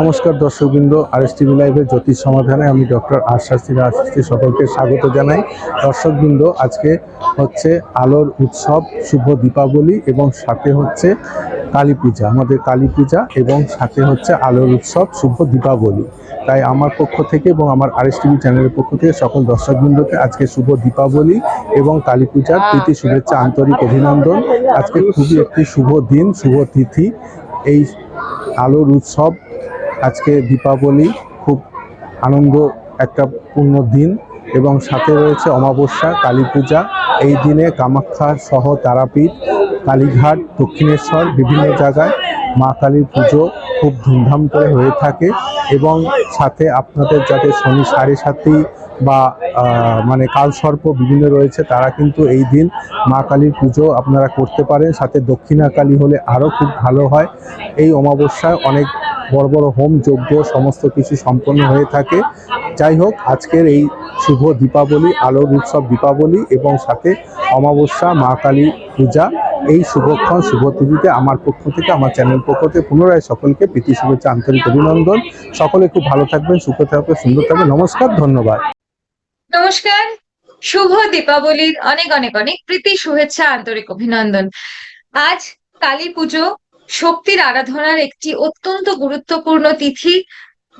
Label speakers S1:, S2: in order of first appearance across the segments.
S1: নমস্কার দর্শকবৃন্দ আর S TV লাইভের জ্যোতিষ সমাধানে আমি ডক্টর আশাস্তি আশাস্তি সকলকে স্বাগত জানাই। দর্শকবৃন্দ, আজকে হচ্ছে আলোর উৎসব, শুভ দীপাবলি এবং সাথে হচ্ছে কালী পূজা, আমাদের কালী পূজা এবং সাথে হচ্ছে আলোর উৎসব, শুভ দীপাবলি। তাই আমার পক্ষ থেকে এবং আমার আর এস টিভি চ্যানেলের পক্ষ থেকে সকল দর্শকবৃন্দকে আজকে শুভ দীপাবলি এবং কালী পূজার প্রীতি, শুভেচ্ছা, আন্তরিক অভিনন্দন। আজকে খুবই একটি শুভ দিন, শুভ তিথি। এই আলোর উৎসব। আজকে দীপাবলি, খুব আনন্দ, একটা পূর্ণ দিন। এবং সাথে রয়েছে অমাবস্যা, কালী পূজা। এই দিনে কামাখ্যা সহ তারাপীঠ, কালীঘাট, দক্ষিণেশ্বর, বিভিন্ন জায়গায় মা কালীর পুজো খুব ধুমধাম করে হয়ে থাকে এবং সাথে আপনাদের যাতে শনি সাড়ে সাতই বা মানে কালসর্প বিভিন্ন রয়েছে, তারা কিন্তু এই দিন মা কালীর পুজো আপনারা করতে পারেন। সাথে দক্ষিণা কালী হলে আরও খুব ভালো হয়। এই অমাবস্যায় অনেক বড় বড় হোম যজ্ঞ সমস্ত কিছু সম্পন্ন হয়ে থাকে। যাই হোক, আজকের এই শুভ দীপাবলি, আলোর উৎসব দীপাবলি এবং সাথে অমাবস্যা, মা কালী পূজা এই শুভক্ষণ, শুভ তিথিতে আমার পক্ষ থেকে, আমার চ্যানেল পক্ষ থেকে পুনরায় সকলকে প্রীতি, শুভেচ্ছা, আন্তরিক অভিনন্দন। সকলে খুব ভালো থাকবেন, সুখে থাকবেন, সুন্দর থাকবেন। নমস্কার, ধন্যবাদ।
S2: নমস্কার, শুভ দীপাবলির অনেক অনেক অনেক প্রীতি, শুভেচ্ছা, আন্তরিক অভিনন্দন। আজ কালী পুজো, শক্তির আরাধনার একটি অত্যন্ত গুরুত্বপূর্ণ তিথি।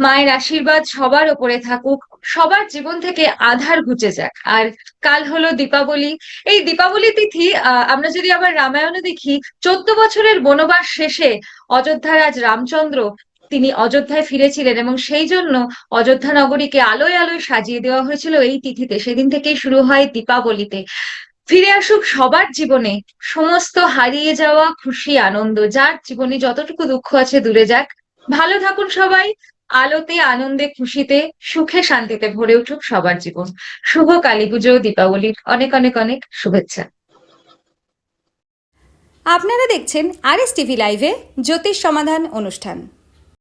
S2: মায়ের আশীর্বাদ সবার ওপরে থাকুক, সবার জীবন থেকে আধার ঘুচে যাক। আর কাল হলো দীপাবলি। এই দীপাবলি তিথি আমরা যদি আবার রামায়ণে দেখি, চোদ্দ বছরের বনবাস শেষে অযোধ্যার আজ রামচন্দ্র, তিনি অযোধ্যায় ফিরেছিলেন এবং সেই জন্য অযোধ্যা নগরীকে আলোয় আলোয় সাজিয়ে দেওয়া হয়েছিল এই তিথিতে। সেদিন থেকেই শুরু হয় দীপাবলিতে। ফিরে আসুক সবার জীবনে সমস্ত হারিয়ে যাওয়া খুশি, আনন্দ, যার জীবনে যতটুকু দুঃখ আছে দূরে যাক। ভালো থাকুন সবাই আলোতে, আনন্দে, খুশিতে, সুখে, শান্তিতে ভরে উঠুক সবার জীবন। শুভ কালী পুজো, দীপাবলির অনেক অনেক অনেক শুভেচ্ছা।
S3: আপনারা দেখছেন আর এস টিভি লাইভে জ্যোতিষ সমাধান অনুষ্ঠান।